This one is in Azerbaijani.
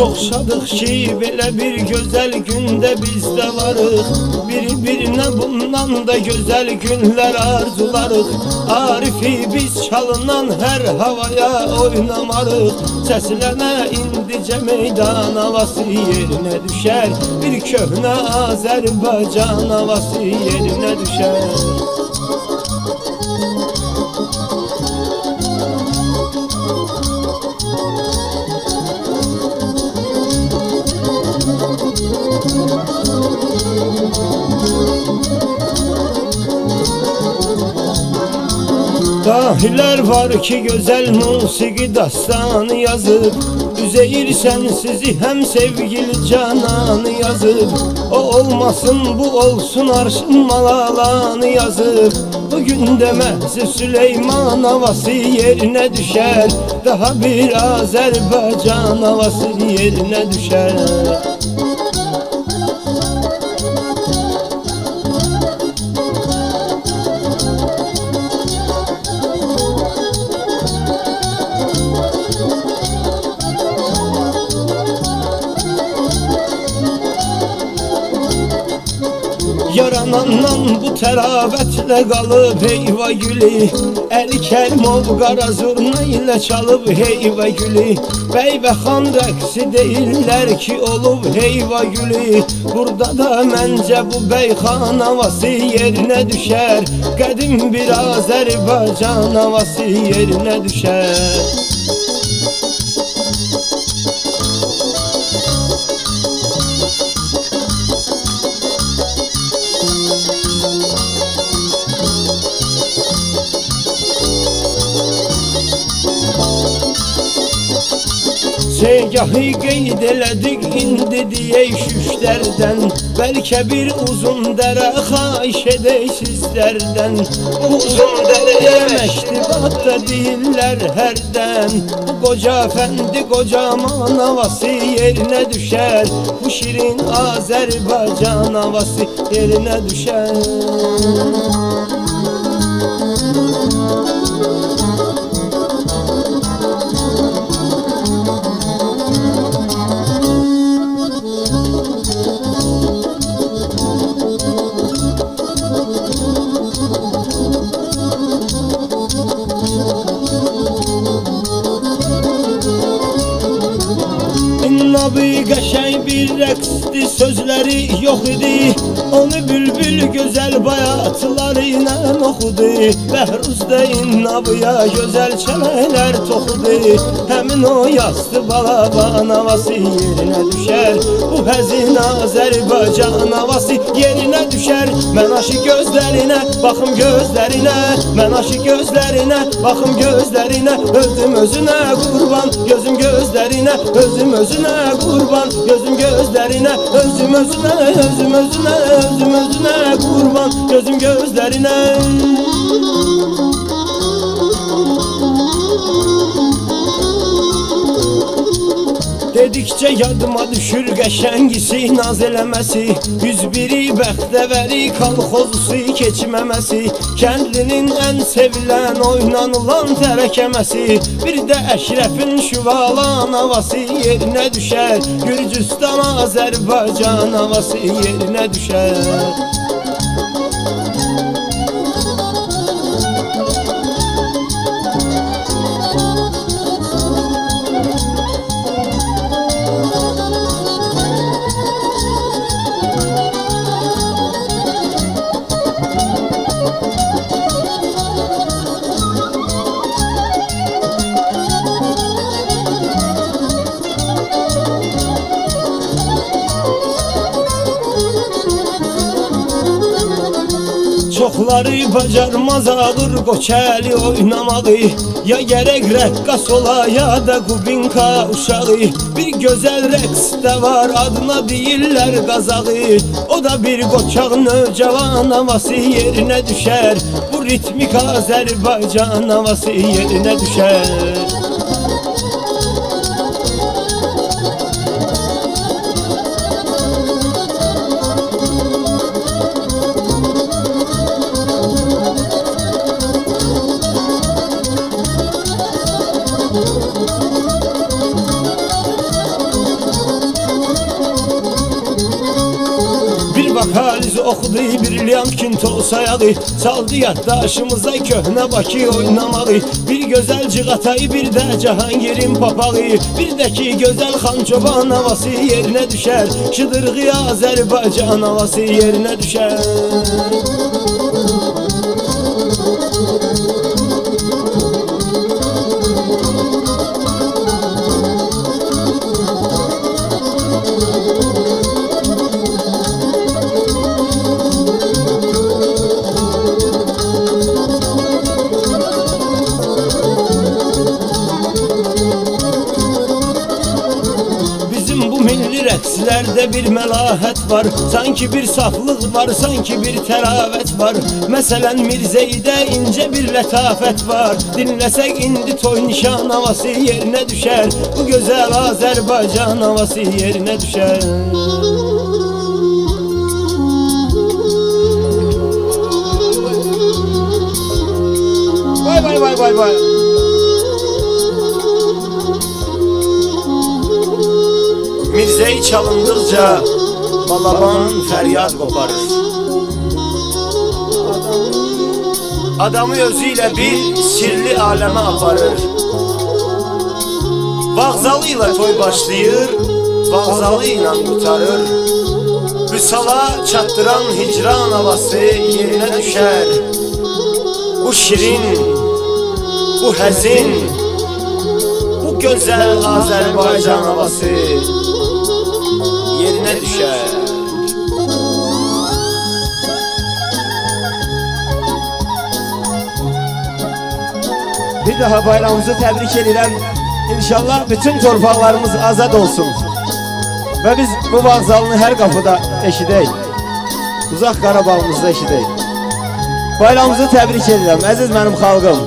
Çox şadıq ki, belə bir gözəl gündə biz də varıq Bir-birinə bundan da gözəl günlər arzularıq Arifi biz çalınan hər havaya oynamarıq Səslənə indicə meydan havası yerinə düşər Bir köhnə Azərbaycan havası yerinə düşər Sahiler var ki güzel musiki dastanı yazıp Üzeyir sensizi hem sevgili cananı yazıp O olmasın bu olsun arşın malalanı yazıp Bugün demesi Süleyman havası yerine düşer Daha bir Azerbaycan havası yerine düşer. Yaranandan bu təravətlə qalıb heyva gülü. Əli kəlmov qara zurna ilə çalıb heyva gülü. Bəy və xan rəqsi deyirlər ki olub heyva gülü. Burada da məncə bu bəy xan havası yerinə düşər. Qədim bir Azərbaycan havası yerinə düşər Segahı qeyd elədik indi deyək şüşlərdən Bəlkə bir uzun dərə xahiş edək sizlərdən Uzun dərəyə məştibatda deyirlər hərdən. Qoca fəndi qocaman havası yerinə düşər. Bu şirin Azərbaycan havası yerinə düşər sözləri yox idi Onu bülbül gözəl bayatları ilə oxudu. Bəhruzda innabıya gözəl çələlər toxudu. Həmin o yastı balaban havası yerinə düşər. Bu həzin Azərbaycan havası yerinə düşər. Mən aşıq gözlərinə, baxım gözlərinə. Mən aşıq gözlərinə, baxım gözlərinə. Özüm özünə qurban, gözüm gözlərinə. Özüm özünə qurban, gözüm gözlərinə. Özüm özünə, özüm özünə, Özüm özüne kurban Gözüm gözlerine. Dedikcə yadıma düşür qəşəngisi naz eləməsi. Yüz biri bəxtəvəri kalxozusu keçməməsi. Kəndlinin ən sevilən oynanılan tərəkəməsi. Bir də Əşrəfin şüvalan havası yerinə düşər. Gürcüstan Azərbaycan havası yerinə düşər Hataları bacarmaz alır koçeli oynamağı Ya gerek rekkas ola ya da kubinka uşağı Bir güzel reks de var adına değiller kazağı O da bir koçağın öcavan havası yerine düşer. Bu ritmik Azerbaycan havası yerine düşer. Oxudu Bir Liam Kinto sayağı Çaldı yaddaşımıza köhnə Bakı oynamağı. Bir gözəl cığatayı bir də Cahangirin papağı. Bir də ki gözəl xan çoban havası yerinə düşər. Şıdırğı Azərbaycan havası yerinə düşər bir məlahət var Sanki bir saflıq var, sanki bir təravət var. Məsələn Mirzəyidə incə bir lətafət var. Dinləsək indi toy nişan havası yerinə düşər Bu gözəl Azərbaycan havası yerinə düşər Vay vay vay vay vay. çalındıkça Balaban feryat koparır. Adamı özüyle bir sirli aleme aparır. Vağzalıyla toy başlayır Vağzalıyla kurtarır. Vüsala çattıran hicran havası yerine düşer. Bu şirin, bu hezin, bu güzel Azerbaycan havası. Daha bayramımızı tebrik edirəm. İnşallah bütün torpaqlarımız azad olsun. Və biz bu vağzalını hər qapıda eşidək. Uzaq Qarabağımızda eşidək. Bayramımızı təbrik edirəm, əziz mənim xalqım.